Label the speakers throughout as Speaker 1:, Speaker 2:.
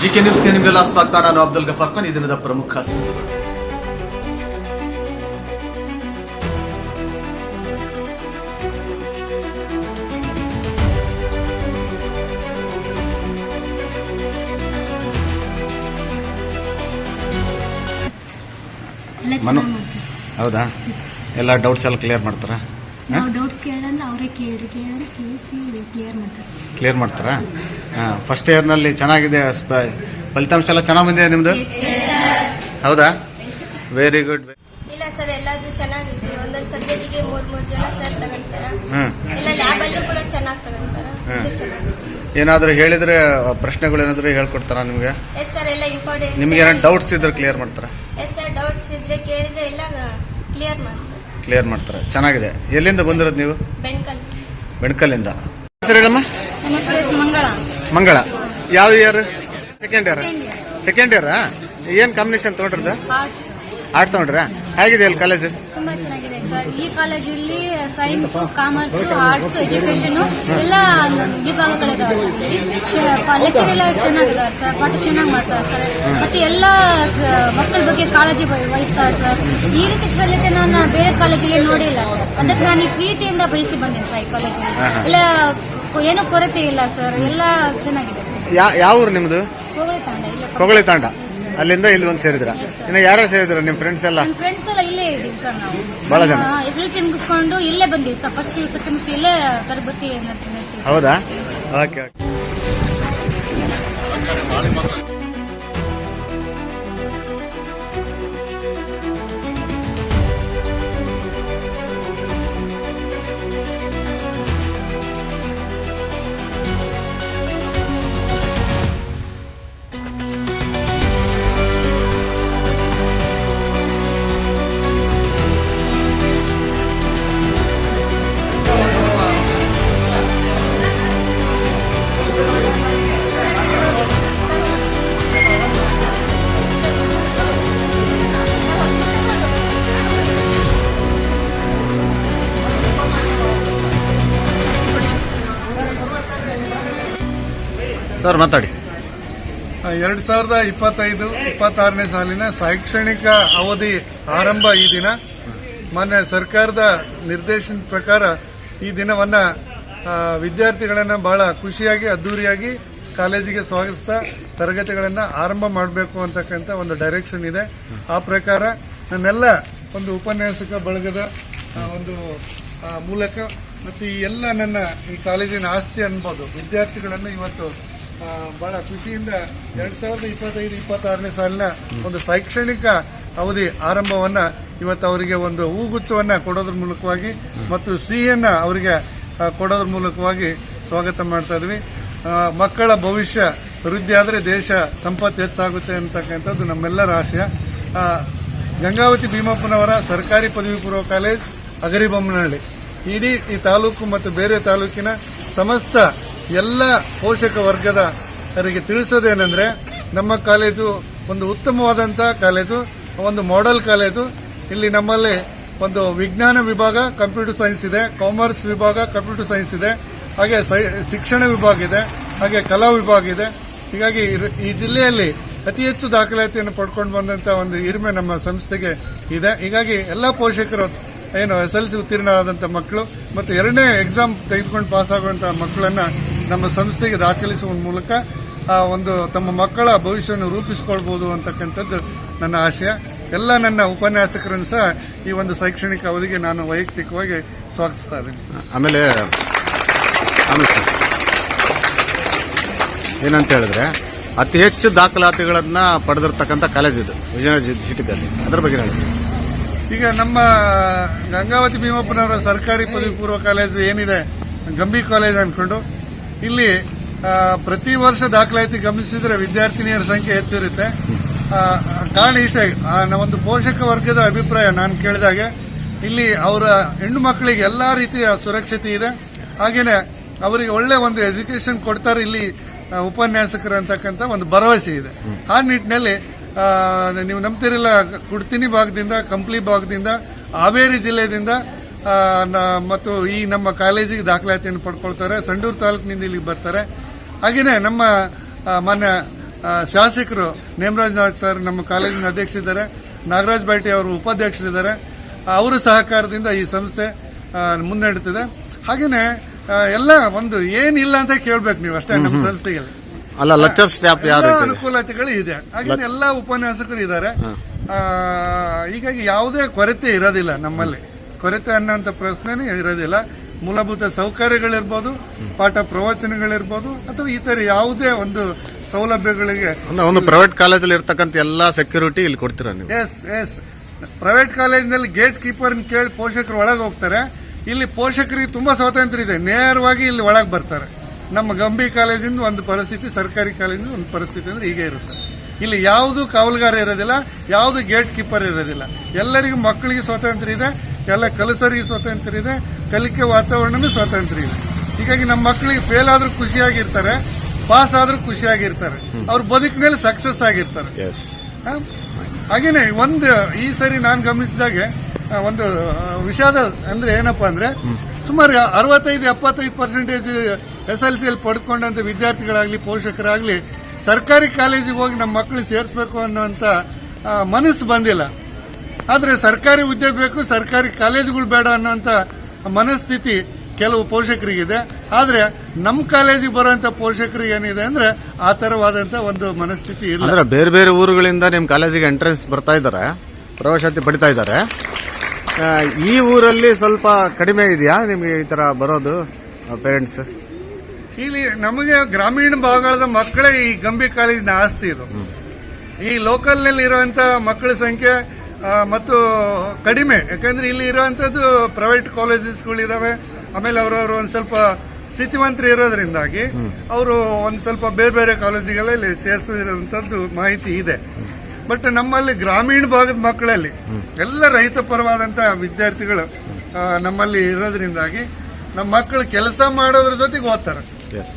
Speaker 1: GK ನ್ಯೂಸ್ಗೆ ನಿಮಗೆಲ್ಲ ಸ್ವಾಗತ. ನಾನು ಅಬ್ದುಲ್ ಗಫಾರ್ ಖಾನ್. ಈ ದಿನದ ಪ್ರಮುಖ ಸುದ್ದಿಗಳು. ಮನು. ಹೌದಾ? ಎಲ್ಲ ಡೌಟ್ಸ್ ಎಲ್ಲ ಕ್ಲಿಯರ್ ಮಾಡ್ತಾರಾ?
Speaker 2: ಅವರೇ ಕೇಳಿ ಕೇಳಿ ಕೇಳಿಸಿ ಕ್ಲಿಯರ್ ಮಾಡ್ತಾರೆ.
Speaker 1: ಫಸ್ಟ್ ಇಯರ್ ಫಸ್ಟ್ ಇಯರ್ನಲ್ಲಿ ಚೆನ್ನಾಗಿದೆ ಫಲಿತಾಂಶ ಎಲ್ಲ ಚೆನ್ನಾಗಿ ಬಂದಿದೆ ನಿಮ್ದು? ಹೌದಾ? ವೆರಿ ಗುಡ್
Speaker 3: ಇಲ್ಲ ಸರ್ ಎಲ್ಲಾದ್ರೂ ಚೆನ್ನಾಗಿದೆ ಒಂದೊಂದು ಸಬ್ಜೆಕ್ಟಿಗೆ ಮೂರ್ ಮೂರ್ ಜನ ಸರ್ ತಗೊಂತಾರ
Speaker 1: ಹ್ಮ್
Speaker 3: ಎಲ್ಲ ಲ್ಯಾಬ್ ಅಲ್ಲೂ ಕೂಡ ಚೆನ್ನಾಗಿ ತಗೊಂತಾರ
Speaker 1: ಹ್ಮ್. ಏನಾದರೂ ಹೇಳಿದ್ರೆ ಪ್ರಶ್ನೆಗಳು ಏನಾದರೂ ಹೇಳ್ಕೊಡ್ತಾರಾ ನಿಮಗೆ?
Speaker 3: ಎಸ್ ಸರ್ ಎಲ್ಲ ಇಂಪಾರ್ಟೆಂಟ್
Speaker 1: ನಿಮ್ಗೆ ಏನಾದ್ರು ಡೌಟ್ಸ್ ಇದ್ರೆ ಕ್ಲಿಯರ್ ಮಾಡ್ತಾರಾ?
Speaker 3: ಎಸ್ ಸರ್ ಡೌಟ್ಸ್ ಇದ್ರೆ ಕೇಳಿದ್ರೆ ಎಲ್ಲ ಕ್ಲಿಯರ್ ಮಾಡ್ತಾರೆ.
Speaker 1: ಕ್ಲಿಯರ್ ಮಾಡ್ತಾರೆ. ಚೆನ್ನಾಗಿದೆ. ಎಲ್ಲಿಂದ ಬಂದಿರೋದು ನೀವು?
Speaker 3: ಬೆಣ್ಕಲ್.
Speaker 1: ಬೆಣ್ಕಲ್ಲಿಂದ. ಹೆಸರು ಹೇಳಮ್ಮ?
Speaker 3: ನನ್ನ ಹೆಸರು ಮಂಗಳ.
Speaker 1: ಮಂಗಳ. ಯಾವ year second year second year ಏನ್ ಕಾಂಬಿನೇಷನ್ ತಗೊಂಡ್ರದ?
Speaker 3: ಆರ್ಟ್ಸ್
Speaker 1: ಆರ್ಟ್ಸ್ ತಗೊಂಡ್ರ? ಹೇಗಿದೆ ಅಲ್ಲಿ ಕಾಲೇಜ್
Speaker 3: ತುಂಬಾ ಚೆನ್ನಾಗಿದೆ. ಸರ್ ಈ ಕಾಲೇಜಲ್ಲಿ ಸೈನ್ಸ್ ಕಾಮರ್ಸ್ ಆರ್ಟ್ಸ್ ಎಜುಕೇಶನ್ ಎಲ್ಲ ವಿಭಾಗಗಳಿದಾವೆ ಸರ್ ಇಲ್ಲಿ. ಲೆಕ್ಚರ್ ಎಲ್ಲ ಚೆನ್ನಾಗಿದ್ದಾರೆ ಸರ್ ಪಾಠ ಚೆನ್ನಾಗಿ ಮಾಡ್ತಾರೆ ಸರ್. ಮತ್ತೆ ಎಲ್ಲ ಮಕ್ಕಳ ಬಗ್ಗೆ ಕಾಳಜಿ ವಹ- ವಹಿಸ್ತಾರೆ ಸರ್. ಈ ರೀತಿ ಫೆಸಿಲಿಟಿ ನಾನು ಬೇರೆ ಕಾಲೇಜಲ್ಲಿ ನೋಡಿಲ್ಲ ಸರ್. ಅದಕ್ಕೆ ನಾನು ಈ ಪ್ರೀತಿಯಿಂದ ಬಯಸಿ ಬಂದಿದ್ದೆ ಸರ್ ಈ ಕಾಲೇಜಲ್ಲಿ. ಎಲ್ಲ ಏನೂ ಕೊರತೆ ಇಲ್ಲ ಸರ್. ಎಲ್ಲ ಚೆನ್ನಾಗಿದೆ ಸರ್.
Speaker 1: ಯಾವ ಊರು ನಿಮ್ದು
Speaker 3: ಹೋಗಳಿ ತಾಂಡ ಇಲ್ಲ
Speaker 1: ಕೊಗಳಿ ತಾಂಡ. ಅಲ್ಲಿಂದ ಇಲ್ಲಿ ಒಂದು ಸೇರಿದ್ರ ಇನ್ನು ಯಾರು ಸೇರಿದ್ರ ನಿಮ್ ಫ್ರೆಂಡ್ಸ್ ಎಲ್ಲ?
Speaker 3: ನನ್ನ ಫ್ರೆಂಡ್ಸ್ ಎಲ್ಲ ಇಲ್ಲೇ ಇದೀವಿ ಸರ್ ನಾವು.
Speaker 1: ಬಹಳ ಜನ?
Speaker 3: ಎಸ್ ಎಲ್ ಸಿ ಮುಗಿಸ್ಕೊಂಡು ಇಲ್ಲೇ ಬಂದೀವಿ ಸರ್. ಫಸ್ಟ್ ಸೆಕೆಂಡ್ ಪಿ ಇಲ್ಲೇ ತರಬೇತಿ ನಡ್ತಿ- ನಡ್ತೀವಿ
Speaker 1: ಹೌದಾ? ಓಕೆ ಓಕೆ ಸರ್, ಮಾತಾಡಿ.
Speaker 4: ಎರಡು ಸಾವಿರದ ಇಪ್ಪತ್ತೈದು, ಇಪ್ಪತ್ತಾರನೇ ಸಾಲಿನ ಶೈಕ್ಷಣಿಕ ಅವಧಿ ಆರಂಭ ಈ ದಿನ. ಮಾನ್ಯ ಸರ್ಕಾರದ ನಿರ್ದೇಶನದ ಪ್ರಕಾರ ಈ ದಿನವನ್ನ ವಿದ್ಯಾರ್ಥಿಗಳನ್ನು ಬಹಳ ಖುಷಿಯಾಗಿ, ಅದ್ದೂರಿಯಾಗಿ ಕಾಲೇಜಿಗೆ ಸ್ವಾಗತಿಸ್ತಾ ತರಗತಿಗಳನ್ನು ಆರಂಭ ಮಾಡಬೇಕು ಅಂತಕ್ಕಂಥ ಒಂದು ಡೈರೆಕ್ಷನ್ ಇದೆ. ಆ ಪ್ರಕಾರ ನನ್ನೆಲ್ಲ ಒಂದು ಉಪನ್ಯಾಸಕ ಬಳಗದ ಒಂದು ಮೂಲಕ ಮತ್ತು ಈ ಎಲ್ಲ ನನ್ನ ಈ ಕಾಲೇಜಿನ ಆಸ್ತಿ ಅನ್ಬೋದು, ವಿದ್ಯಾರ್ಥಿಗಳನ್ನು ಇವತ್ತು ಬಹಳ ಖುಷಿಯಿಂದ ಎರಡ್ ಸಾವಿರದ ಇಪ್ಪತ್ತೈದು, ಇಪ್ಪತ್ತಾರನೇ ಸಾಲಿನ ಒಂದು ಶೈಕ್ಷಣಿಕ ಅವಧಿ ಆರಂಭವನ್ನ ಇವತ್ತು ಅವರಿಗೆ ಒಂದು ಹೂಗುಚ್ಛವನ್ನ ಕೊಡೋದ್ರ ಮೂಲಕವಾಗಿ ಮತ್ತು ಸಿಹಿಯನ್ನ ಅವರಿಗೆ ಕೊಡೋದ್ರ ಮೂಲಕವಾಗಿ ಸ್ವಾಗತ ಮಾಡ್ತಾ ಇದ್ವಿ. ಮಕ್ಕಳ ಭವಿಷ್ಯ ವೃದ್ಧಿ ಆದರೆ ದೇಶ ಸಂಪತ್ತು ಹೆಚ್ಚಾಗುತ್ತೆ ಅಂತಕ್ಕಂಥದ್ದು ನಮ್ಮೆಲ್ಲರ ಆಶಯ. ಗಂಗಾವತಿ ಭೀಮಪ್ಪನವರ ಸರ್ಕಾರಿ ಪದವಿ ಪೂರ್ವ ಕಾಲೇಜ್ ಅಗರಿಬೊಮ್ಮನಹಳ್ಳಿ. ಇಡೀ ಈ ತಾಲೂಕು ಮತ್ತು ಬೇರೆ ತಾಲೂಕಿನ ಸಮಸ್ತ ಎಲ್ಲ ಪೋಷಕ ವರ್ಗದ ಅವರಿಗೆ ತಿಳಿಸೋದೇನೆಂದ್ರೆ ನಮ್ಮ ಕಾಲೇಜು ಒಂದು ಉತ್ತಮವಾದಂಥ ಕಾಲೇಜು, ಒಂದು ಮಾಡೆಲ್ ಕಾಲೇಜು. ಇಲ್ಲಿ ನಮ್ಮಲ್ಲಿ ಒಂದು ವಿಜ್ಞಾನ ವಿಭಾಗ ಕಂಪ್ಯೂಟರ್ ಸೈನ್ಸ್ ಇದೆ ಕಾಮರ್ಸ್ ವಿಭಾಗ ಕಂಪ್ಯೂಟರ್ ಸೈನ್ಸ್ ಇದೆ, ಹಾಗೆ ಶಿಕ್ಷಣ ವಿಭಾಗ ಇದೆ, ಹಾಗೆ ಕಲಾ ವಿಭಾಗ ಇದೆ. ಹೀಗಾಗಿ ಈ ಜಿಲ್ಲೆಯಲ್ಲಿ ಅತಿ ಹೆಚ್ಚು ದಾಖಲಾತಿಯನ್ನು ಪಡ್ಕೊಂಡು ಬಂದಂತ ಒಂದು ಹಿರಿಮೆ ನಮ್ಮ ಸಂಸ್ಥೆಗೆ ಇದೆ. ಹೀಗಾಗಿ ಎಲ್ಲ ಪೋಷಕರು ಏನು ಎಸ್ ಎಲ್ ಸಿ ಉತ್ತೀರ್ಣರಾದಂಥ ಮಕ್ಕಳು ಮತ್ತು ಎರಡನೇ ಎಕ್ಸಾಮ್ ತೆಗೆದುಕೊಂಡು ಪಾಸ್ ಆಗುವಂತಹ ಮಕ್ಕಳನ್ನ ನಮ್ಮ ಸಂಸ್ಥೆಗೆ ದಾಖಲಿಸುವ ಮೂಲಕ ಆ ಒಂದು ತಮ್ಮ ಮಕ್ಕಳ ಭವಿಷ್ಯವನ್ನು ರೂಪಿಸಿಕೊಳ್ಬಹುದು ಅಂತಕ್ಕಂಥದ್ದು ನನ್ನ ಆಶಯ. ಎಲ್ಲ ನನ್ನ ಉಪನ್ಯಾಸಕರನ್ನು ಸಹ ಈ ಒಂದು ಶೈಕ್ಷಣಿಕ ಅವಧಿಗೆ ನಾನು ವೈಯಕ್ತಿಕವಾಗಿ ಸ್ವಾಗತಿಸ್ತಾ ಇದ್ದೀನಿ.
Speaker 1: ಆಮೇಲೆ ಏನಂತ ಹೇಳಿದ್ರೆ ಅತಿ ಹೆಚ್ಚು ದಾಖಲಾತಿಗಳನ್ನ ಪಡೆದಿರ್ತಕ್ಕಂಥ ಕಾಲೇಜ್ ಇದು ವಿಜಯನಗರ ಸಿಟಿದಲ್ಲಿ. ಅದ್ರ ಬಗ್ಗೆ ಹೇಳಿ
Speaker 4: ಈಗ ನಮ್ಮ ಗಂಗಾವತಿ ಭೀಮಪ್ಪನವರ ಸರ್ಕಾರಿ ಪದವಿ ಪೂರ್ವ ಕಾಲೇಜು ಏನಿದೆ ಗಂಭೀರ್ ಕಾಲೇಜ್ ಅನ್ಕೊಂಡು ಇಲ್ಲಿ ಪ್ರತಿ ವರ್ಷ ದಾಖಲಾತಿ ಗಮನಿಸಿದ್ರೆ ವಿದ್ಯಾರ್ಥಿನಿಯರ ಸಂಖ್ಯೆ ಹೆಚ್ಚಿರುತ್ತೆ. ಕಾರಣ ಇಷ್ಟೇ ಒಂದು ಪೋಷಕ ವರ್ಗದ ಅಭಿಪ್ರಾಯ ನಾನು ಕೇಳಿದಾಗೆ ಇಲ್ಲಿ ಅವರ ಹೆಣ್ಣು ಮಕ್ಕಳಿಗೆ ಎಲ್ಲಾ ರೀತಿಯ ಸುರಕ್ಷತೆ ಇದೆ. ಹಾಗೇನೆ, ಅವರಿಗೆ ಒಳ್ಳೆ ಒಂದು ಎಜುಕೇಶನ್ ಕೊಡ್ತಾರೆ ಇಲ್ಲಿ ಉಪನ್ಯಾಸಕರು ಅಂತಕ್ಕಂಥ ಒಂದು ಭರವಸೆ ಇದೆ. ಆ ನಿಟ್ಟಿನಲ್ಲಿ ನೀವು ನಂಬ್ತಿರಲಿಲ್ಲ ಕುಡ್ತಿನಿ ಭಾಗದಿಂದ, ಕಂಪ್ಲಿ ಭಾಗದಿಂದ, ಹಾವೇರಿ ಜಿಲ್ಲೆಯಿಂದ ಮತ್ತು ಈ ನಮ್ಮ ಕಾಲೇಜಿಗೆ ದಾಖಲಾತಿಯನ್ನು ಪಡ್ಕೊಳ್ತಾರೆ. ಸಂಡೂರು ತಾಲೂಕಿನಿಂದ ಇಲ್ಲಿಗೆ ಬರ್ತಾರೆ. ಹಾಗೆಯೇ ನಮ್ಮ ಮಾನ್ಯ ಶಾಸಕರು ನೇಮರಾಜ್ ನಾಯಕ್ ಸರ್ ನಮ್ಮ ಕಾಲೇಜಿನ ಅಧ್ಯಕ್ಷರಿದ್ದಾರೆ. ನಾಗರಾಜ್ ಬಾಟಿ ಅವರು ಉಪಾಧ್ಯಕ್ಷರಿದ್ದಾರೆ. ಅವರ ಸಹಕಾರದಿಂದ ಈ ಸಂಸ್ಥೆ ಮುನ್ನಡೆತಿದೆ ಹಾಗೆಯೇ ಎಲ್ಲ ಒಂದು ಏನಿಲ್ಲ ಅಂತ ಕೇಳ್ಬೇಕು ನೀವು ಅಷ್ಟೇ ನಮ್ಮ ಸಂಸ್ಥೆಗೆ.
Speaker 1: ಅಲ್ಲ ಲೆಕ್ಚರ್ ಸ್ಟಾಫ್?
Speaker 4: ಅನುಕೂಲತೆಗಳು ಇದೆ. ಹಾಗೆ ಎಲ್ಲ ಉಪನ್ಯಾಸಕರು ಇದ್ದಾರೆ. ಹೀಗಾಗಿ ಯಾವುದೇ ಕೊರತೆ ಇರೋದಿಲ್ಲ ನಮ್ಮಲ್ಲಿ. ಕೊರತೆ ಅನ್ನೋಂಥ ಪ್ರಶ್ನೆನೇ ಇರೋದಿಲ್ಲ. ಮೂಲಭೂತ ಸೌಕರ್ಯಗಳಿರ್ಬೋದು ಪಾಠ ಪ್ರವಚನಗಳಿರ್ಬೋದು ಅಥವಾ ಈ ತರ ಯಾವುದೇ ಒಂದು ಸೌಲಭ್ಯಗಳಿಗೆ
Speaker 1: ಒಂದು ಪ್ರೈವೇಟ್ ಕಾಲೇಜಲ್ಲಿ ಇರ್ತಕ್ಕಂಥ ಎಲ್ಲಾ ಸೆಕ್ಯೂರಿಟಿ ಇಲ್ಲಿ ಕೊಡ್ತೀರಾ ನೀವು?
Speaker 4: ಎಸ್ ಎಸ್ ಪ್ರೈವೇಟ್ ಕಾಲೇಜಿನಲ್ಲಿ ಗೇಟ್ ಕೀಪರ್ ಕೇಳಿ ಪೋಷಕರು ಒಳಗೆ ಹೋಗ್ತಾರೆ. ಇಲ್ಲಿ ಪೋಷಕರಿಗೆ ತುಂಬಾ ಸ್ವಾತಂತ್ರ್ಯ ಇದೆ. ನೇರವಾಗಿ ಇಲ್ಲಿ ಒಳಗೆ ಬರ್ತಾರೆ. ನಮ್ಮ ಗಂಭೀರ ಕಾಲೇಜಿಂದ ಒಂದು ಪರಿಸ್ಥಿತಿ ಸರ್ಕಾರಿ ಕಾಲೇಜಿಂದ ಒಂದು ಪರಿಸ್ಥಿತಿ ಅಂದ್ರೆ ಹೀಗೆ ಇರುತ್ತೆ. ಇಲ್ಲಿ ಯಾವುದು ಕಾವಲುಗಾರ ಇರೋದಿಲ್ಲ ಯಾವುದು ಗೇಟ್ ಕೀಪರ್ ಇರೋದಿಲ್ಲ. ಎಲ್ಲರಿಗೂ ಮಕ್ಕಳಿಗೆ ಸ್ವಾತಂತ್ರ್ಯ ಇದೆ. ಎಲ್ಲ ಕಲಸರಿಗೆ ಸ್ವಾತಂತ್ರ್ಯ ಇದೆ ಕಲಿಕೆ ವಾತಾವರಣನೂ ಸ್ವಾತಂತ್ರ್ಯ ಇದೆ. ಹೀಗಾಗಿ ನಮ್ಮ ಮಕ್ಕಳಿಗೆ ಫೇಲ್ ಆದ್ರೂ ಖುಷಿಯಾಗಿರ್ತಾರೆ ಪಾಸ್ ಆದ್ರೂ ಖುಷಿಯಾಗಿರ್ತಾರೆ. ಅವ್ರ ಬದುಕಿನಲ್ಲಿ ಸಕ್ಸಸ್ ಆಗಿರ್ತಾರೆ? ಹಾಗೇನೆ ಒಂದು ಈ ಸರಿ ನಾನು ಗಮನಿಸಿದಾಗೆ ಒಂದು ವಿಷಾದ ಅಂದ್ರೆ ಏನಪ್ಪಾ ಅಂದ್ರೆ ಸುಮಾರು ಅರವತ್ತೈದು ಎಪ್ಪತ್ತೈದು ಪರ್ಸೆಂಟೇಜ್ ಎಸ್ ಎಲ್ ಸಿ ಅಲ್ಲಿ ಪಡ್ಕೊಂಡಂತ ವಿದ್ಯಾರ್ಥಿಗಳಾಗ್ಲಿ ಪೋಷಕರಾಗ್ಲಿ ಸರ್ಕಾರಿ ಕಾಲೇಜಿಗೆ ಹೋಗಿ ನಮ್ಮ ಮಕ್ಕಳಿಗೆ ಸೇರಿಸಬೇಕು ಅನ್ನುವಂತ ಮನಸ್ಸು ಬಂದಿಲ್ಲ. ಆದ್ರೆ ಸರ್ಕಾರಿ ಹುದ್ದೆ ಬೇಕು ಸರ್ಕಾರಿ ಕಾಲೇಜುಗಳು ಬೇಡ ಅನ್ನೋಂಥ ಮನಸ್ಥಿತಿ ಕೆಲವು ಪೋಷಕರಿಗಿದೆ. ಆದರೆ ನಮ್ಮ ಕಾಲೇಜಿಗೆ ಬರುವಂತ ಪೋಷಕರಿಗೆ ಏನಿದೆ ಅಂದ್ರೆ ಆ ತರವಾದಂತ ಒಂದು ಮನಸ್ಥಿತಿ ಇಲ್ಲ.
Speaker 1: ಅಂದ್ರೆ ಬೇರೆ ಬೇರೆ ಊರುಗಳಿಂದ ನಿಮ್ಮ ಕಾಲೇಜಿಗೆ ಎಂಟ್ರೆನ್ಸ್ ಬರ್ತಾ ಇದ್ದಾರೆ ಪ್ರವೇಶಾತಿ ಪಡಿತಾ ಇದ್ದಾರೆ. ಈ ಊರಲ್ಲಿ ಸ್ವಲ್ಪ ಕಡಿಮೆ ಇದೆಯಾ ನಿಮಗೆ ಈ ತರ ಬರೋದು ಪೇರೆಂಟ್ಸ್
Speaker 4: ಇಲ್ಲಿ ನಮಗೆ ಗ್ರಾಮೀಣ ಭಾಗದ ಮಕ್ಕಳೇ ಈ ಗಂಭೀರ ಕಾಲೇಜಿನ ಆಸ್ತಿ ಇದು. ಈ ಲೋಕಲ್ನಲ್ಲಿ ಇರುವಂತ ಮಕ್ಕಳ ಸಂಖ್ಯೆ ಮತ್ತು ಕಡಿಮೆ. ಯಾಕಂದ್ರೆ ಇಲ್ಲಿ ಇರುವಂತದ್ದು ಪ್ರೈವೇಟ್ ಕಾಲೇಜಸ್ಗಳು ಇದಾವೆ ಆಮೇಲೆ ಅವರವರು ಒಂದ್ ಸ್ವಲ್ಪ ಸ್ಥಿತಿವಂತರು ಇರೋದ್ರಿಂದಾಗಿ ಅವರು ಒಂದ್ ಸ್ವಲ್ಪ ಬೇರೆ ಬೇರೆ ಕಾಲೇಜಿಗೆಲ್ಲ ಇಲ್ಲಿ ಸೇರಿಸಿರುವಂತದ್ದು ಮಾಹಿತಿ ಇದೆ. ಬಟ್ ನಮ್ಮಲ್ಲಿ ಗ್ರಾಮೀಣ ಭಾಗದ ಮಕ್ಕಳಲ್ಲಿ ಎಲ್ಲ ರೈತ ಪರವಾದಂತ ವಿದ್ಯಾರ್ಥಿಗಳು ನಮ್ಮಲ್ಲಿ ಇರೋದ್ರಿಂದಾಗಿ ನಮ್ಮ ಮಕ್ಕಳು ಕೆಲಸ ಮಾಡೋದ್ರ ಜೊತೆಗೆ ಓದ್ತಾರೆ.
Speaker 1: ಎಸ್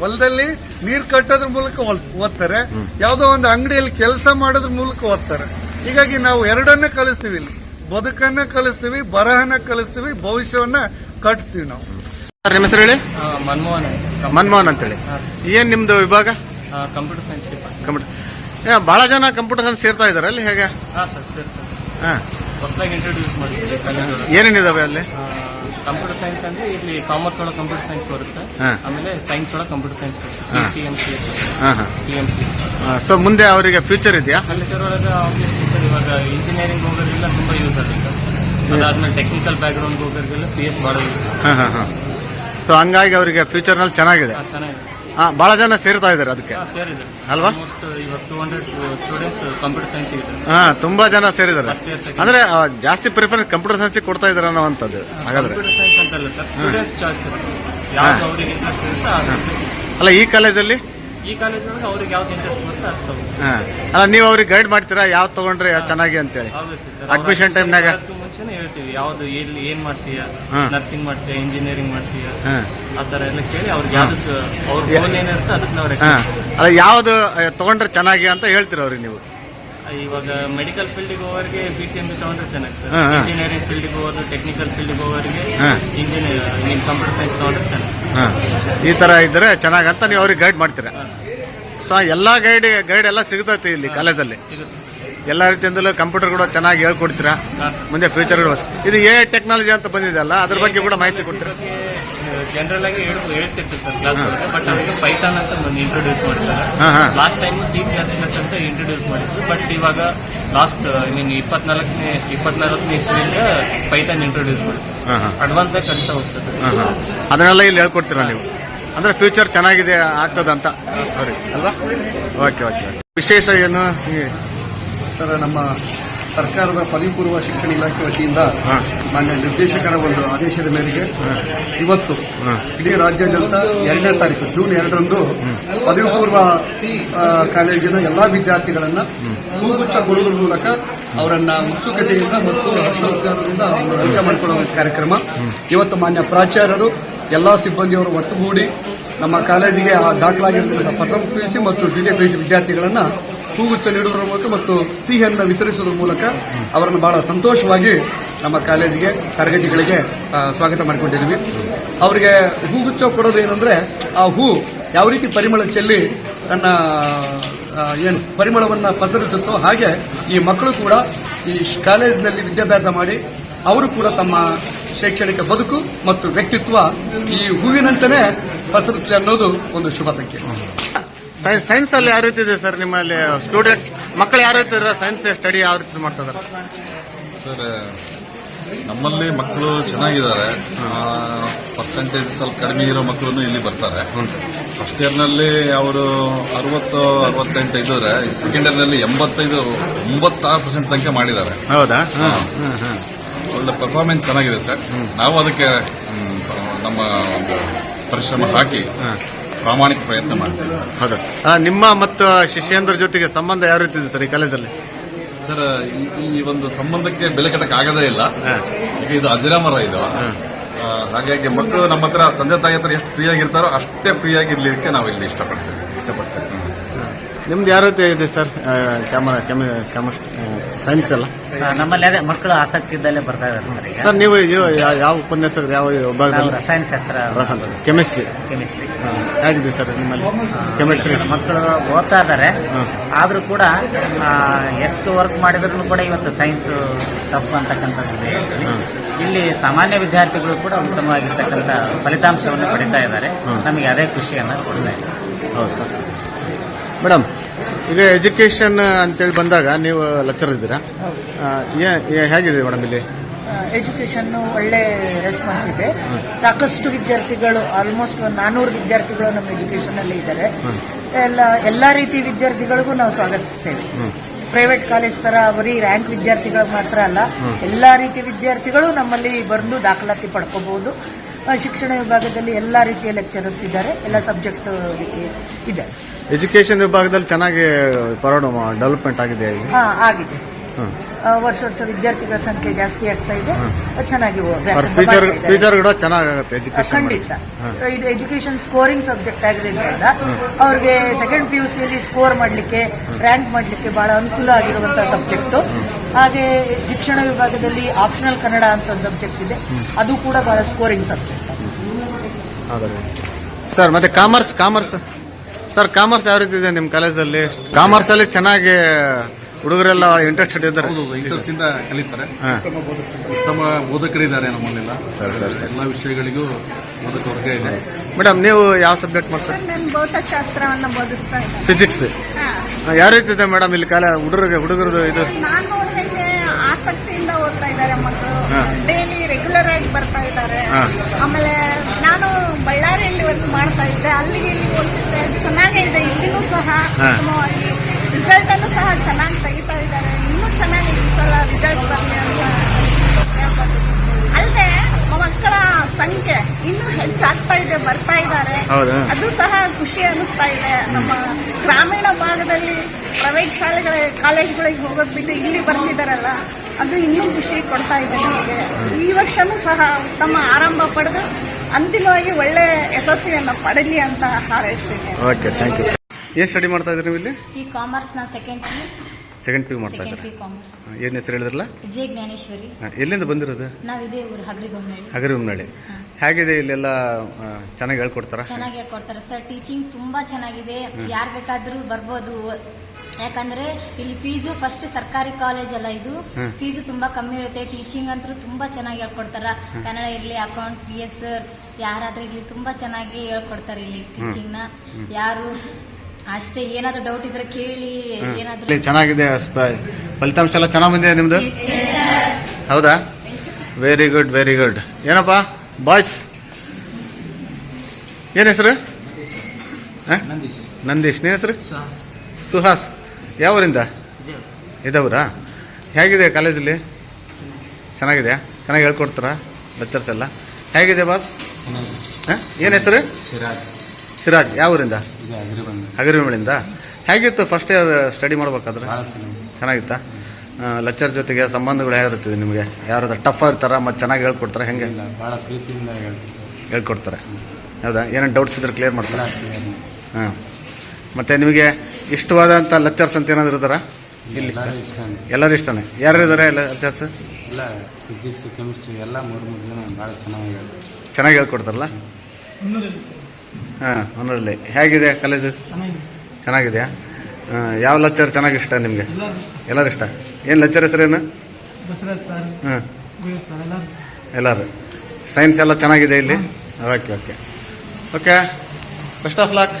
Speaker 4: ಹೊಲದಲ್ಲಿ ನೀರ್ ಕಟ್ಟೋದ್ರ ಮೂಲಕ ಓದ್- ಓದ್ತಾರೆ. ಯಾವುದೋ ಒಂದು ಅಂಗಡಿಯಲ್ಲಿ ಕೆಲಸ ಮಾಡೋದ್ರ ಮೂಲಕ ಓದ್ತಾರೆ. ಹೀಗಾಗಿ ನಾವು ಎರಡನ್ನ ಕಲಿಸ್ತೀವಿ ಇಲ್ಲಿ. ಬದುಕನ್ನ ಕಲಿಸ್ತೀವಿ ಬರಹನ ಕಲಿಸ್ತೀವಿ ಭವಿಷ್ಯವನ್ನ ಕಟ್ತೀವಿ ನಾವು.
Speaker 1: ಸರ್ ನಿಮ್ಮ ಹೆಸರು ಹೇಳಿ?
Speaker 5: ಮನ್ಮೋಹನ್ ಅಂತ.
Speaker 1: ಮನ್ಮೋಹನ್ ಅಂತೇಳಿ. ಏನ್ ನಿಮ್ದು ವಿಭಾಗ?
Speaker 5: ಆ, ಕಂಪ್ಯೂಟರ್ ಸೈನ್ಸ್ ಕಂಪ್ಯೂಟರ್.
Speaker 1: ಕಂಪ್ಯೂಟರ್ ಬಹಳ ಜನ ಕಂಪ್ಯೂಟರ್ ಸೈನ್ಸ್ ಸೇರ್ತಾ ಇದಾರೆ ಅಲ್ಲಿ ಹೇಗೆ?
Speaker 5: ಹಾ ಸರ್ ಸರ್
Speaker 1: ಹಾ.
Speaker 5: ಹೊಸದಾಗಿ ಇಂಟ್ರೊಡ್ಯೂಸ್ ಕಾಲೇಜೊಳಗೆ
Speaker 1: ಏನೇನಿದಾವೆ ಅಲ್ಲಿ?
Speaker 5: ಕಂಪ್ಯೂಟರ್ ಸೈನ್ಸ್ ಅಂದ್ರೆ ಇಲ್ಲಿ ಕಾಮರ್ಸ್ ಒಳಗೆ ಕಂಪ್ಯೂಟರ್ ಸೈನ್ಸ್ ಬರುತ್ತೆ.
Speaker 1: ಹಾ.
Speaker 5: ಆಮೇಲೆ ಸೈನ್ಸ್ ಒಳಗೆ ಕಂಪ್ಯೂಟರ್ ಸೈನ್ಸ್ ಬರುತ್ತೆ.
Speaker 1: ಹಾ.
Speaker 5: ಸಿ ಎಂ ಸಿ
Speaker 1: ಹಾ ಹಾ.
Speaker 5: ಎಂ ಸಿ
Speaker 1: ಸೊ ಮುಂದೆ ಅವರಿಗೆ ಫ್ಯೂಚರ್ ಇದೆಯಾ?
Speaker 5: ಅಲ್ಲಿ ಒಳಗೆ ಇವಾಗ ಇಂಜಿನಿಯರಿಂಗ್ ಹೋಗೋರಿಗೆಲ್ಲ ತುಂಬಾ ಯೂಸ್ ಆಗುತ್ತೆ. ಅದಾದ್ಮೇಲೆ ಟೆಕ್ನಿಕಲ್ ಬ್ಯಾಕ್ ಗ್ರೌಂಡ್ ಹೋಗೋರಿಗೆಲ್ಲ ಸಿ ಎಸ್ ಬಹಳ ಯೂಸ್
Speaker 1: ಹಾ ಹಾ ಹಾ. ಸೊ ಹಂಗಾಗಿ ಅವರಿಗೆ ಫ್ಯೂಚರ್ನಲ್ಲಿ ಚೆನ್ನಾಗಿದೆ.
Speaker 5: ಚೆನ್ನಾಗಿದೆ.
Speaker 1: ಹಾ ಬಹಳ ಜನ ಸೇರ್ತಾ ಇದಾರೆ ಅದಕ್ಕೆ.
Speaker 5: ಹಾ ಸೇರಿದೆ
Speaker 1: ಅಲ್ವಾ?
Speaker 5: ಆಲ್ಮೋಸ್ಟ್ ಇವಾಗ two hundred students computer science ಇದೆ
Speaker 1: ಹಾ ತುಂಬಾ ಜನ ಸೇರಿದ್ದಾರೆ.
Speaker 5: First year, second
Speaker 1: ಅಂದ್ರೆ ಆ, ಜಾಸ್ತಿ ಪ್ರಿಫರೆನ್ಸ್ ಕಂಪ್ಯೂಟರ್ ಸೈನ್ಸ್ ಕೊಡ್ತಾ ಇದಾರೆ ಅನ್ನೋವಂಥದ್ದು. ಹಾಗಾದ್ರೆ.
Speaker 5: ಕಂಪ್ಯೂಟರ್ ಸೈನ್ಸ್ ಅಂತಲ್ಲ ಸರ್ ಸ್ಟೂಡೆಂಟ್ಸ್ ಚಾಯ್ಸ್ ಇರುತ್ತೆ. ಯಾವ್ದು ಅವ್ರಿಗೆ ಇಂಟ್ರೆಸ್ಟ್ ಇರುತ್ತೆ ಆ subject.
Speaker 1: ಅಲ್ಲ ಈ ಕಾಲೇಜಲ್ಲಿ
Speaker 5: ಈ ಕಾಲೇಜ್ ಅವ್ರಿಗೆ ಯಾವ್ದು ಇಂಟ್ರೆಸ್ಟ್ ಬರುತ್ತೆ ಅದು ತಗೊಂಡು
Speaker 1: ಹಾ. ಅಲ್ಲ ನೀವು ಅವ್ರಿಗೆ ಗೈಡ್ ಮಾಡ್ತೀರಾ? ಯಾವ್ದು ತಗೊಂಡ್ರೆ ಚೆನ್ನಾಗಿ ಚೆನ್ನಾಗಿ ಅಂತೇಳಿ. ಅಡ್ಮಿಷನ್ time ನಾಗ?
Speaker 5: ಮುಂಚೆನೆ ಹೇಳ್ತೀವಿ. ಯಾವ್ದು ಎಲ್ಲಿ ಏನ್ ಮಾಡ್ತೀಯ?
Speaker 1: ಹಾ.
Speaker 5: ನರ್ಸಿಂಗ್ ಮಾಡ್ತೀಯಾ? ಇಂಜಿನಿಯರಿಂಗ್ ಮಾಡ್ತೀಯ?
Speaker 1: ಹಾ.
Speaker 5: ಆ ತರ ಎಲ್ಲ ಕೇಳಿ ಅವ್ರಿಗೆ ಯಾವ್ದಕ್ಕೆ ಅವ್ರ ಗೋಲ್ ಏನಿರುತ್ತೆ ಅದಕ್ಕೆ ನಾವು
Speaker 1: ಹಾ.
Speaker 5: recommend
Speaker 1: ಅಲ್ಲ ಯಾವ್ದು ತಗೊಂಡ್ರೆ ಚೆನ್ನಾಗಿ ಅಂತ ಹೇಳ್ತೀರ ಅವ್ರಿಗೆ ನೀವು?
Speaker 5: ಇವಾಗ ಮೆಡಿಕಲ್ ಫೀಲ್ಡಿಗೆ ಹೋಗೋರಿಗೆ ಬಿ ಸಿ ಎಂ ಬಿ ತಗೊಂಡ್ರೆ ಚೆನ್ನಾಗಿ ಸರ್.
Speaker 1: ಹಾ, ಹಾ.
Speaker 5: ಇಂಜಿನಿಯರಿಂಗ್ ಫೀಲ್ಡಿಗೆ ಹೋಗೋದು ಟೆಕ್ನಿಕಲ್ ಫೀಲ್ಡಿಗೆ ಹೋಗೋರಿಗೆ
Speaker 1: ಹಾ.
Speaker 5: ಇಂಜಿನಿಯರ್ ಕಂಪ್ಯೂಟರ್ ಸೈನ್ಸ್ ತಗೊಂಡ್ರೆ ಚೆನ್ನಾಗಿ.
Speaker 1: ಹಾ. ಈ ತರ ಇದ್ರೆ ಚೆನ್ನಾಗಂತ ನೀವು ಅವ್ರಿಗೆ ಗೈಡ್ ಮಾಡ್ತೀರಾ. ಸೊ, ಎಲ್ಲಾ ಗೈಡ್ ಗೈಡ್ ಎಲ್ಲ ಸಿಗ್ತೈತಿ ಇಲ್ಲಿ ಕಾಲೇಜಲ್ಲಿ.
Speaker 5: ಎಲ್ಲ
Speaker 1: ಎಲ್ಲಾ ರೀತಿಯಿಂದಲೂ ಕಂಪ್ಯೂಟರ್ ಕೂಡ ಚೆನ್ನಾಗಿ ಹೇಳ್ಕೊಡ್ತೀರಾ. ಮುಂದೆ ಫ್ಯೂಚರ್ ಇದು ಎ ಟೆಕ್ನಾಲಜಿ ಅಂತ ಬಂದಿದೆ ಅಲ್ಲ, ಅದ್ರ ಬಗ್ಗೆ ಕೂಡ ಮಾಹಿತಿ ಕೊಡ್ತೀರಾ.
Speaker 5: ಜನರಲ್ ಆಗಿ ಹೇಳ್- ಹೇಳ್ತಿರ್ತೀವಿ ಸರ್ ಕ್ಲಾಸ್ ಒಳಗೆ ಬಟ್ ಅದಕ್ಕೆ ಪೈಥಾನ್ ಅಂತ ಒಂದು ಇಂಟ್ರೊಡ್ಯೂಸ್ ಮಾಡ್ತಾರೆ
Speaker 1: ಹಾ, ಹಾ.
Speaker 5: Last time C plus plus ಅಂತ ಇಂಟ್ರೊಡ್ಯೂಸ್ ಮಾಡಿದ್ರು ಬಟ್ ಇವಾಗ ಲಾಸ್ಟ್ ಐ ಮೀನ್ ಇಪ್ಪತ್ನಾಲ್ಕನೇ ಇಪ್ಪತ್ನಾಲ್ಕನೇ ಇಸ್ವಿಯಿಂದ ಪೈಥಾನ್ ಇಂಟ್ರೊಡ್ಯೂಸ್ ಮಾಡ್ತಾರೆ
Speaker 1: ಹಾ ಹಾ.
Speaker 5: ಅಡ್ವಾನ್ಸ್ ಆಗಿ ಕಲಿತಾ ಹೋಗ್ತದೆ.
Speaker 1: ಹಾ, ಹಾ. ಅದನ್ನೆಲ್ಲ ಇಲ್ಲಿ ಹೇಳ್ಕೊಡ್ತೀರಾ ನೀವು? ಅಂದ್ರೆ ಫ್ಯೂಚರ್ ಚೆನ್ನಾಗಿದೆ ಆಗ್ತದಂತ ಸಾರಿ ಅಲ್ವಾ? ಓಕೆ ಓಕೆ ವಿಶೇಷ ಏನು ಈ-
Speaker 6: ಸರ್ ನಮ್ಮ ಸರ್ಕಾರದ ಪದವಿ ಪೂರ್ವ ಶಿಕ್ಷಣ ಇಲಾಖೆ ವತಿಯಿಂದ ಮಾನ್ಯ ನಿರ್ದೇಶಕರ ಒಂದು ಆದೇಶದ ಮೇರೆಗೆ ಇವತ್ತು. ಇಡೀ ರಾಜ್ಯಾದ್ಯಂತ ಎರಡನೇ ತಾರೀಕು ಜೂನ್ ಎರಡರಂದು ಪದವಿ ಪೂರ್ವ ಕಾಲೇಜಿನ ಎಲ್ಲಾ ವಿದ್ಯಾರ್ಥಿಗಳನ್ನ ಕೊಡುವುದರ ಮೂಲಕ ಅವರನ್ನ ಉತ್ಸುಕತೆಯಿಂದ ಮತ್ತು ಹರ್ಷೋದ್ಗಾರದಿಂದ ಅವರು ಮಾಡಿಕೊಳ್ಳುವ ಕಾರ್ಯಕ್ರಮ. ಇವತ್ತು ಮಾನ್ಯ ಪ್ರಾಚಾರ್ಯರು ಎಲ್ಲಾ ಸಿಬ್ಬಂದಿಯವರು ಒಟ್ಟುಗೂಡಿ ನಮ್ಮ ಕಾಲೇಜಿಗೆ ದಾಖಲಾಗಿರುವಂತಹ ಪ್ರಥಮ ಸಿ ಮತ್ತು ದ್ವಿತೀಯ ಪಿಯುಸಿ ವಿದ್ಯಾರ್ಥಿಗಳನ್ನ ಹೂಗುಚ್ಛ ನೀಡುವುದರ ಮೂಲಕ ಮತ್ತು ಸಿಹಿಯನ್ನು ವಿತರಿಸುವುದರ ಮೂಲಕ ಅವರನ್ನು ಬಹಳ ಸಂತೋಷವಾಗಿ ನಮ್ಮ ಕಾಲೇಜಿಗೆ, ತರಗತಿಗಳಿಗೆ ಸ್ವಾಗತ ಮಾಡಿಕೊಂಡಿದ್ವಿ ಅವರಿಗೆ ಹೂಗುಚ್ಚ ಕೊಡೋದು ಏನಂದ್ರೆ ಆ ಹೂ ಯಾವ ರೀತಿ ಪರಿಮಳ ಚೆಲ್ಲಿ ತನ್ನ ಏನು ಪರಿಮಳವನ್ನು ಪಸರಿಸುತ್ತೋ ಹಾಗೆ ಈ ಮಕ್ಕಳು ಕೂಡ ಈ ಕಾಲೇಜಿನಲ್ಲಿ ವಿದ್ಯಾಭ್ಯಾಸ ಮಾಡಿ ಅವರು ಕೂಡ ತಮ್ಮ ಶೈಕ್ಷಣಿಕ ಬದುಕು ಮತ್ತು ವ್ಯಕ್ತಿತ್ವ ಈ ಹೂವಿನಂತನೇ ಪಸರಿಸಲಿ ಅನ್ನೋದು ಒಂದು ಶುಭ ಸಂಖ್ಯೆ
Speaker 1: ಸೈನ್ಸ್ ಸೈನ್ಸ್ ಅಲ್ಲಿ ಯಾವ ರೀತಿ ಇದೆ ಸರ್ ನಿಮ್ಮಲ್ಲಿ? ಸ್ಟೂಡೆಂಟ್ ಮಕ್ಕಳು ಯಾವ ರೀತಿ ಇದ್ದಾರೆ ಸೈನ್ಸ್ ಸ್ಟಡಿ ಯಾವ ರೀತಿ ಮಾಡ್ತಾ ಇದಾರೆ
Speaker 7: ಸರ್ ನಮ್ಮಲ್ಲಿ ಮಕ್ಕಳು ಚೆನ್ನಾಗಿದ್ದಾರೆ. ಪರ್ಸೆಂಟೇಜ್ ಸ್ವಲ್ಪ ಕಡಿಮೆ ಇರೋ ಮಕ್ಕಳು ಇಲ್ಲಿ ಬರ್ತಾರೆ. ಫಸ್ಟ್ ಇಯರ್ನಲ್ಲಿ ಅವರು ಅರವತ್ತು ಅರವತ್ತೆಂಟು ಇದ್ದಾರೆ ಸೆಕೆಂಡ್ ಇಯರ್ನಲ್ಲಿ ಎಂಬತ್ತೈದು ಒಂಬತ್ತಾರು ಪರ್ಸೆಂಟ್ ತನಕ ಮಾಡಿದ್ದಾರೆ.
Speaker 1: ಹೌದಾ.
Speaker 7: ಒಳ್ಳೆ ಪರ್ಫಾರ್ಮೆನ್ಸ್ ಚೆನ್ನಾಗಿದೆ ಸರ್. ನಾವು ಅದಕ್ಕೆ ನಮ್ಮ ಒಂದು ಪರಿಶ್ರಮ ಹಾಕಿ ಪ್ರಾಮಾಣಿಕ ಪ್ರಯತ್ನ ಮಾಡ್ತೀವಿ.
Speaker 1: ಹೌದು ಆ, ನಿಮ್ಮ ಮತ್ತು ಶಿಷ್ಯಂದ್ರ ಜೊತೆಗೆ ಸಂಬಂಧ ಯಾವ ರೀತಿ ಇದೆ ಸರ್ ಈ ಕಾಲೇಜಲ್ಲಿ?
Speaker 7: ಸರ್ ಈ- ಈ ಒಂದು ಸಂಬಂಧಕ್ಕೆ ಬೆಲೆ ಕಟ್ಟಕ್ಕೆ ಆಗದೇ ಇಲ್ಲ. ಈಗ ಇದು ಅಜರಾಮರ ಇದು. ಆ, ಹಾಗಾಗಿ ಮಕ್ಕಳು ನಮ್ಮ ಹತ್ರ ತಂದೆ ತಾಯಿ ಹತ್ರ ಎಷ್ಟು ಫ್ರೀ ಆಗಿರ್ತಾರೋ ಅಷ್ಟೇ ಫ್ರೀ ಆಗಿರ್ಲಿಕ್ಕೆ ನಾವು ಇಲ್ಲಿ ಇಷ್ಟಪಡ್ತೇವೆ. ಇಷ್ಟಪಡ್ತೇವೆ.
Speaker 1: ನಿಮ್ದು ಯಾವ ರೀತಿ ಇದೆ ಸರ್? ಕ್ಯಾಮರಾ ಕ್ಯಾಮರಾ ಸೈನ್ಸ್ ಎಲ್ಲ?
Speaker 8: ನಮ್ಮಲ್ಲಿ ಅದೇ ಮಕ್ಕಳು ಆಸಕ್ತಿ ಇದ್ದಲ್ಲೇ ಬರ್ತಾ ಇದ್ದಾರೆ ಸರ್ ಈಗ.
Speaker 1: ಸರ್ ನೀವು ಯಾ- ಯಾವ ಉಪನ್ಯಾಸ ಯಾವ
Speaker 8: ನಾವು
Speaker 1: ವಿಭಾಗದಲ್ಲಿ
Speaker 8: ರಸಾಯನ ಶಾಸ್ತ್ರ
Speaker 1: ಕೆಮಿಸ್ಟ್ರಿ
Speaker 8: ಕೆಮಿಸ್ಟ್ರಿ
Speaker 1: ಹೇಗಿದೆ ಸರ್ ನಿಮ್ಮಲ್ಲಿ? ಕೆಮಿಸ್ಟ್ರಿ
Speaker 8: ಮಕ್ಕಳು ಓದ್ತಾ ಇದ್ದಾರೆ. ಆದ್ರೂ ಕೂಡ ಆ, ಎಷ್ಟು ವರ್ಕ್ ಮಾಡಿದ್ರು ಕೂಡ ಇವತ್ತು ಸೈನ್ಸ್ ತಪ್ಪು ಅಂತಕ್ಕಂಥದ್ದು ಇದೆ ಇಲ್ಲಿ ಸಾಮಾನ್ಯ ವಿದ್ಯಾರ್ಥಿಗಳು ಕೂಡ ಉತ್ತಮವಾಗಿರ್ತಕ್ಕಂಥ ಫಲಿತಾಂಶವನ್ನು ಪಡಿತಾ ಇದ್ದಾರೆ. ನಮಗೆ ಅದೇ ಖುಷಿಯನ್ನು ಕೊಡ್ತಾ ಇದೆ.
Speaker 1: ಹೌದು ಸರ್. ಮೇಡಮ್ ಈಗ ಎಜುಕೇಶನ್ ಅಂತೇಳಿ ಬಂದಾಗ ನೀವು ಲೆಕ್ಚರ್ ಇದ್ದೀರಾ? ಹೇಗಿದೆ ಮೇಡಮ್ ಇಲ್ಲಿ?
Speaker 9: ಎಜುಕೇಶನ್ ಒಳ್ಳೆ ರೆಸ್ಪಾನ್ಸ್ ಇದೆ. ಸಾಕಷ್ಟು ವಿದ್ಯಾರ್ಥಿಗಳು ಆಲ್ಮೋಸ್ಟ್ ಒಂದು ನಾನೂರು ವಿದ್ಯಾರ್ಥಿಗಳು ನಮ್ಮ ಎಜುಕೇಶನ್ ಅಲ್ಲಿ ಇದ್ದಾರೆ. ಎಲ್ಲ ಎಲ್ಲಾ ರೀತಿ ವಿದ್ಯಾರ್ಥಿಗಳಿಗೂ ನಾವು ಸ್ವಾಗತಿಸ್ತೇವೆ. ಪ್ರೈವೇಟ್ ಕಾಲೇಜ್ ತರ ಬರೀ ರ್ಯಾಂಕ್ ವಿದ್ಯಾರ್ಥಿಗಳು ಮಾತ್ರ ಅಲ್ಲ ಎಲ್ಲಾ ರೀತಿ ವಿದ್ಯಾರ್ಥಿಗಳು ನಮ್ಮಲ್ಲಿ ಬಂದು ದಾಖಲಾತಿ ಪಡ್ಕೋಬಹುದು. ಶಿಕ್ಷಣ ವಿಭಾಗದಲ್ಲಿ ಎಲ್ಲಾ ರೀತಿಯ ಲೆಕ್ಚರರ್ಸ್ ಇದ್ದಾರೆ. ಎಲ್ಲ ಸಬ್ಜೆಕ್ಟ್ ಇದೆ
Speaker 1: ಎಜುಕೇಶನ್ ವಿಭಾಗದಲ್ಲಿ ಚೆನ್ನಾಗಿ ಫಾರ್ವರ್ಡ್ ಡೆವಲಪ್ಮೆಂಟ್ ಆಗಿದೆ ಇಲ್ಲಿ.
Speaker 9: ಹಾ ಆಗಿದೆ.
Speaker 1: ಹ್ಮ್.
Speaker 9: ಆ, ವರ್ಷ ವರ್ಷ ವಿದ್ಯಾರ್ಥಿಗಳ ಸಂಖ್ಯೆ ಜಾಸ್ತಿ ಆಗ್ತಾ ಇದೆ. ಚೆನ್ನಾಗಿ ಅಭ್ಯಾಸ
Speaker 1: ಫ್ಯೂಚರ್
Speaker 9: ಮಾಡ್ತಾ ಇದ್ದಾರೆ.
Speaker 1: ಫ್ಯೂಚರ್ ಕೂಡ ಚೆನ್ನಾಗುತ್ತೆ ಎಜುಕೇಶನ್
Speaker 9: ಖಂಡಿತ. ಇದು ಎಜುಕೇಶನ್ ಸ್ಕೋರಿಂಗ್ ಸಬ್ಜೆಕ್ಟ್ ಆಗಿರೋದ್ರಿಂದ ಅವ್ರಿಗೆ ಸೆಕೆಂಡ್ ಪಿ ಯು ಸಿಯಲ್ಲಿ ಸ್ಕೋರ್ ಮಾಡಲಿಕ್ಕೆ ರ್ಯಾಂಕ್ ಮಾಡಲಿಕ್ಕೆ ಬಹಳ ಅನುಕೂಲ ಆಗಿರುವಂತಹ ಸಬ್ಜೆಕ್ಟ್ ಹಾಗೆ ಶಿಕ್ಷಣ ವಿಭಾಗದಲ್ಲಿ ಆಪ್ಷನಲ್ ಕನ್ನಡ ಅಂತ ಒಂದು ಸಬ್ಜೆಕ್ಟ್ ಇದೆ. ಅದು ಕೂಡ ಬಹಳ ಸ್ಕೋರಿಂಗ್ ಸಬ್ಜೆಕ್ಟ್
Speaker 1: ಸರ್ ಮತ್ತೆ ಕಾಮರ್ಸ್ ಕಾಮರ್ಸ್ ಸರ್ ಕಾಮರ್ಸ್ ಯಾವ ರೀತಿ ಇದೆ ನಿಮ್ಮ ಕಾಲೇಜಲ್ಲಿ? ಕಾಮರ್ಸ್ ಅಲ್ಲಿ ಚೆನ್ನಾಗಿ ಹುಡುಗರೆಲ್ಲ ಇಂಟ್ರೆಸ್ಟೆಡ್ ಇದ್ದಾರೆ.
Speaker 7: ಹೌದು ಇಂಟ್ರೆಸ್ಟ್ ಇಂದ ಕಲಿತಾರೆ. ಉತ್ತಮ ಬೋಧಕರಿದ್ದಾರೆ ನಮ್ಮಲ್ಲೆಲ್ಲ.
Speaker 1: ಸರಿ, ಸರಿ, ಸರಿ.
Speaker 7: ಎಲ್ಲ ವಿಷಯಗಳಿಗೂ ಬೋಧಕ ವರ್ಗ ಇದೆ.
Speaker 1: ಮೇಡಮ್ ನೀವು ಯಾವ ಸಬ್ಜೆಕ್ಟ್ ಮಾಡ್ತಾರೆ?
Speaker 9: ನಾನು ಭೌತಶಾಸ್ತ್ರವನ್ನು ಬೋಧಿಸ್ತಾ ಇದ್ದೇನೆ.
Speaker 1: ಫಿಸಿಕ್ಸ್ ಯಾವ ರೀತಿ ಇದೆ ಮೇಡಮ್ ಇಲ್ಲಿ ಕಾಲ ಹುಡುಗರಿಗೆ ಹುಡುಗರದು ಇದು?
Speaker 9: ನಾನು ನೋಡಿದಂಗೆ ಆಸಕ್ತಿಯಿಂದ ಓದ್ತಾ ಇದ್ದಾರೆ ಮಕ್ಕಳು. ಡೈಲಿ ರೆಗ್ಯುಲರ್ ಆಗಿ ಬರ್ತಾ ಇದ್ದಾರೆ. ಆಮೇಲೆ ನಾನು ಬಳ್ಳಾರಿಯಲ್ಲಿ ಒಂದು ಮಾಡ್ತಾ ಇದ್ದೆ. ಅಲ್ಲಿಗೆ ಸಹ ರಿಸಲ್ಟ್ ಅನ್ನು ಸಹ ಚೆನ್ನಾಗಿ ತೆಗಿತಾ ಇದ್ದಾರೆ. ಇನ್ನೂ ಚೆನ್ನಾಗಿ ಈ ಸಲ ರಿಸಲ್ಟ್ ಬರಲಿ ಅಂತ ಅಲ್ಲದೆ ಮಕ್ಕಳ ಸಂಖ್ಯೆ ಇನ್ನೂ ಹೆಚ್ಚಾಗ್ತಾ ಇದೆ ಬರ್ತಾ ಇದ್ದಾರೆ? ಅದು ಸಹ ಖುಷಿ ಅನಿಸ್ತಾ ಇದೆ. ನಮ್ಮ ಗ್ರಾಮೀಣ ಭಾಗದಲ್ಲಿ ಪ್ರೈವೇಟ್ ಶಾಲೆಗಳ ಕಾಲೇಜುಗಳಿಗೆ ಹೋಗೋದ್ ಬಿಟ್ಟು ಇಲ್ಲಿ ಬರ್ತಿದಾರಲ್ಲ ಅದು ಇನ್ನೂ ಖುಷಿ ಕೊಡ್ತಾ ಇದೆ ನಮಗೆ. ಈ ವರ್ಷನೂ ಸಹ ಉತ್ತಮ ಆರಂಭ ಪಡೆದು ಅಂತಿಮವಾಗಿ ಒಳ್ಳೆ ಯಶಸ್ವಿಯನ್ನು ಪಡಲಿ ಅಂತ ಹಾರೈಸ್ತೀನಿ.
Speaker 1: ಏನು ಸ್ಟಡಿ ಮಾಡ್ತಾ ಇದ್ರಿ ನೀವು ಇಲ್ಲಿ?
Speaker 3: ಈ ಕಾಮರ್ಸ್ನ ಸೆಕೆಂಡ್ ಪಿ
Speaker 1: ಸೆಕೆಂಡ್ ಪಿ ಮಾಡ್ತಾ
Speaker 3: ಸೆಕೆಂಡ್
Speaker 1: ಇದ್ದೀರಾ?
Speaker 3: ಕಾಮರ್ಸ್
Speaker 1: ಏನು ಹೆಸರು ಹೇಳಿದ್ರಲ್ಲ?
Speaker 3: ವಿಜಯ ಜ್ಞಾನೇಶ್ವರಿ.
Speaker 1: ಹಾ, ಎಲ್ಲಿಂದ ಬಂದಿರೋದು?
Speaker 3: ನಾವು ಇದೇ ಊರು ಹಗರಿಗೊಮ್ಮನಹಳ್ಳಿ
Speaker 1: ಹಗರಿಬನಹಳ್ಳಿ ಹೇಗಿದೆ ಇಲ್ಲೆಲ್ಲ ಆ, ಚೆನ್ನಾಗಿ ಹೇಳ್ಕೊಡ್ತಾರ?
Speaker 3: ಚೆನ್ನಾಗಿ ಹೇಳ್ಕೊಡ್ತಾರೆ. ಸರ್ ಟೀಚಿಂಗ್ ತುಂಬಾ ಚೆನ್ನಾಗಿದೆ. ಯಾರ್ ಬೇಕಾದ್ರೂ ಬರ್ಬೋದು. ಯಾಕಂದ್ರೆ ಇಲ್ಲಿ ಫೀಸು ಫಸ್ಟ್ ಸರ್ಕಾರಿ ಕಾಲೇಜ್ ಅಲ್ಲ ಇದು. ಫೀಸು ತುಂಬಾ ಕಮ್ಮಿ ಇರುತ್ತೆ. ಟೀಚಿಂಗ್ ಅಂತೂ ತುಂಬಾ ಚೆನ್ನಾಗಿ ಹೇಳ್ಕೊಡ್ತಾರ. ಕನ್ನಡ ಇರ್ಲಿ ಅಕೌಂಟ್ ಪಿ ಎಸ್ ಯಾರಾದ್ರೂ ಇಲ್ಲಿ ತುಂಬಾ ಚೆನ್ನಾಗಿ ಹೇಳ್ಕೊಡ್ತಾರೆ ಇಲ್ಲಿ ಟೀಚಿಂಗ್ನ. ಯಾರು ಅಷ್ಟೇ ಏನಾದ್ರೂ ಡೌಟ್ ಇದ್ರೆ ಕೇಳಿ ಏನಾದ್ರೂ
Speaker 1: ಚೆನ್ನಾಗಿದೆ ಫಲಿತಾಂಶ ಎಲ್ಲ ಚೆನ್ನಾಗಿ ಬಂದಿದೆ ನಿಮ್ದು? ಹೌದಾ? ವೆರಿ ಗುಡ್ ವೆರಿ ಗುಡ್ ಏನಪ್ಪ? ಬಾಯ್ಸ್ ಏನ್ ಹೆಸರು? ಹ? ನಂದೀಶ್. ನೀನ್ ಹೆಸರು? ಸುಹಾಸ್. ಯಾವ ಊರಿಂದ ಇದಾವ್ರಾ. ಹೇಗಿದೆ ಕಾಲೇಜಲ್ಲಿ? ಚೆನ್ನಾಗಿದೆಯಾ? ಚೆನ್ನಾಗಿ ಹೇಳ್ಕೊಡ್ತಾರಾ? ಲೆಕ್ಚರ್ಸ್ ಎಲ್ಲ? ಹೇಗಿದೆ ಬಾಸ್ ಹಾಂ? ಏನ್ ಹೆಸರು? ಸಿರಾಜ್. ಯಾವ ಊರಿಂದ ಹಗರಿಮಳಿಂದ ಹೇಗಿತ್ತು ಫಸ್ಟ್ ಇಯರ್ ಸ್ಟಡಿ ಮಾಡ್ಬೇಕಾದ್ರೆ? ಚೆನ್ನಾಗಿತ್ತಾ. ಲೆಕ್ಚರ್ ಜೊತೆಗೆ ಸಂಬಂಧಗಳು ಹೇಗಿರ್ತದೆ ನಿಮಗೆ? ಯಾರಾದ್ರೂ ಟಫ್ ಇರ್ತಾರ ಮತ್ತೆ ಚೆನ್ನಾಗಿ ಹೇಳ್ಕೊಡ್ತಾರೆ ಹೆಂಗೆ?
Speaker 10: ಬಹಳ ಪ್ರೀತಿಯಿಂದ
Speaker 1: ಹೇಳ್ಕೊಡ್ತಾರೆ. ಹೌದಾ? ಏನೇನು ಡೌಟ್ಸ್ ಇದ್ರೆ ಕ್ಲಿಯರ್ ಮಾಡ್ತಾರೆ? ಹಾಂ. ಮತ್ತೆ ನಿಮಗೆ ಇಷ್ಟವಾದಂಥ ಲೆಕ್ಚರ್ಸ್ ಅಂತ ಏನಾದ್ರು ಇರ್ತಾರ ಇಲ್ಲಿ
Speaker 10: ಎಲ್ಲರೂ
Speaker 1: ಇಷ್ಟನೇ? ಯಾರು ಇದ್ದಾರೆ ಲೆಕ್ಚರ್ಸ್
Speaker 10: ಎಲ್ಲ ಫಿಸಿಕ್ಸ್ ಕೆಮಿಸ್ಟ್ರಿ ಎಲ್ಲ ಮೂರು ಮೂರು ಜನ ಭಾಳ ಚೆನ್ನಾಗಿ ಹೇಳ್ತಾರೆ
Speaker 1: ಚೆನ್ನಾಗಿ ಹೇಳ್ಕೊಡ್ತಾರಲ್ಲ? ಹಾಂ ಮನೋರಲ್ಲಿ ಹೇಗಿದೆ ಕಾಲೇಜು ಚೆನ್ನಾಗಿದೆಯಾ? ಹಾಂ ಯಾವ ಲೆಕ್ಚರ್ ಚೆನ್ನಾಗಿ ಇಷ್ಟ ನಿಮಗೆ? ಎಲ್ಲರೂ ಇಷ್ಟ? ಏನು ಲೆಕ್ಚರ್ ಹೆಸರೇನು ಹಾಂ. ಎಲ್ಲರೂ. ಸೈನ್ಸ್ ಎಲ್ಲ ಚೆನ್ನಾಗಿದೆ ಇಲ್ಲಿ? Okay okay okay best of luck